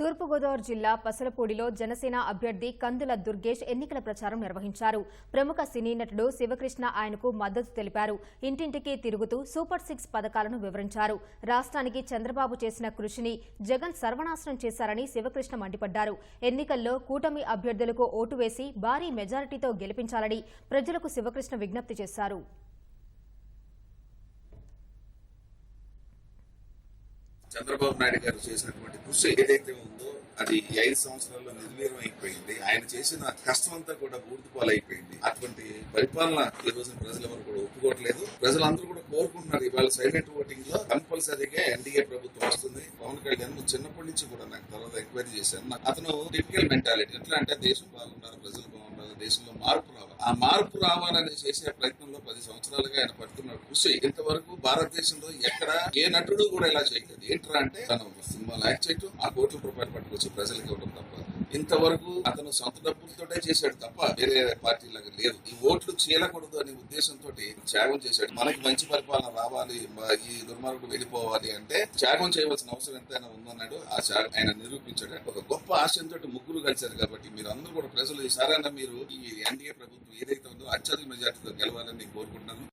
తూర్పుగోదావరి జిల్లా పసలపూడిలో జనసేన అభ్యర్థి కందుల దుర్గేష్ ఎన్నికల ప్రచారం నిర్వహించారు. ప్రముఖ సినీ నటుడు శివకృష్ణ ఆయనకు మద్దతు తెలిపారు. ఇంటింటికి తిరుగుతూ సూపర్ సిక్స్ పథకాలను వివరించారు. రాష్ట్రానికి చంద్రబాబు చేసిన కృషిని జగన్ సర్వనాశనం చేశారని శివకృష్ణ మండిపడ్డారు. ఎన్నికల్లో కూటమి అభ్యర్థులకు ఓటు వేసి భారీ మెజారిటీతో గెలిపించాలని ప్రజలకు శివకృష్ణ విజ్ఞప్తి చేశారు. చంద్రబాబు నాయుడు గారు చేసినటువంటి కృషి ఏదైతే ఉందో అది ఐదు సంవత్సరాల్లో నిర్వీర్యం అయిపోయింది. ఆయన చేసిన కష్టం అంతా కూడా బూర్దుపాలైపోయింది అటువంటి పరిపాలన ఈ రోజు ప్రజలు ఎవరు కూడా ఒప్పుకోవట్లేదు. ప్రజలందరూ కూడా కోరుకుంటున్నారు. ఇవాళ సైలెంట్ ఓటింగ్లో కంపల్సరీగా ఎన్డీఏ ప్రభుత్వం వస్తుంది. పవన్ కళ్యాణ్ చిన్నప్పటి నుంచి కూడా నాకు తర్వాత ఎంక్వైరీ చేశాను అతను టిపికల్ మెంటాలిటీ. ఎట్లా అంటే దేశం బాగున్నారు ప్రజలు దేశంలో మార్పు రావాలి. ఆ మార్పు రావాలని చేసే ప్రయత్నంలో పది సంవత్సరాలుగా ఆయన పడుతున్న కృషి ఇంతవరకు భారతదేశంలో ఎక్కడ ఏ నటుడు కూడా ఇలా చేయలేదు ఏంట్రా అంటే తను సినిమాలు యాక్ట్ చేయటం ఆ కోట్ల రూపాయలు పట్టుకొచ్చి ప్రజలకు ఇవ్వడం తప్ప. ఇంతవరకు అతను సొంత డబ్బులతోటే చేశాడు తప్ప వేరే పార్టీలాగా లేదు. ఈ ఓట్లు చేయకూడదు అనే ఉద్దేశంతో త్యాగం చేశాడు. మనకి మంచి పరిపాలన రావాలి ఈ దుర్మార్గుడు వెళ్ళిపోవాలి అంటే త్యాగం చేయవలసిన అవసరం ఎంతైనా ఉందన్నాడు. ఆ త్యాగం ఆయన నిరూపించాడు. ఒక గొప్ప ఆశయంతో ముగ్గురు కాబట్టి మీరు అందరూ కూడా ప్రజలు ఈసారైనా మీరు ఈ ఎన్డీఏ ప్రభుత్వం ఏదైతే ఉందో అత్యధిక మెజార్టీతో గెలవాలని నేను కోరుకుంటున్నాను.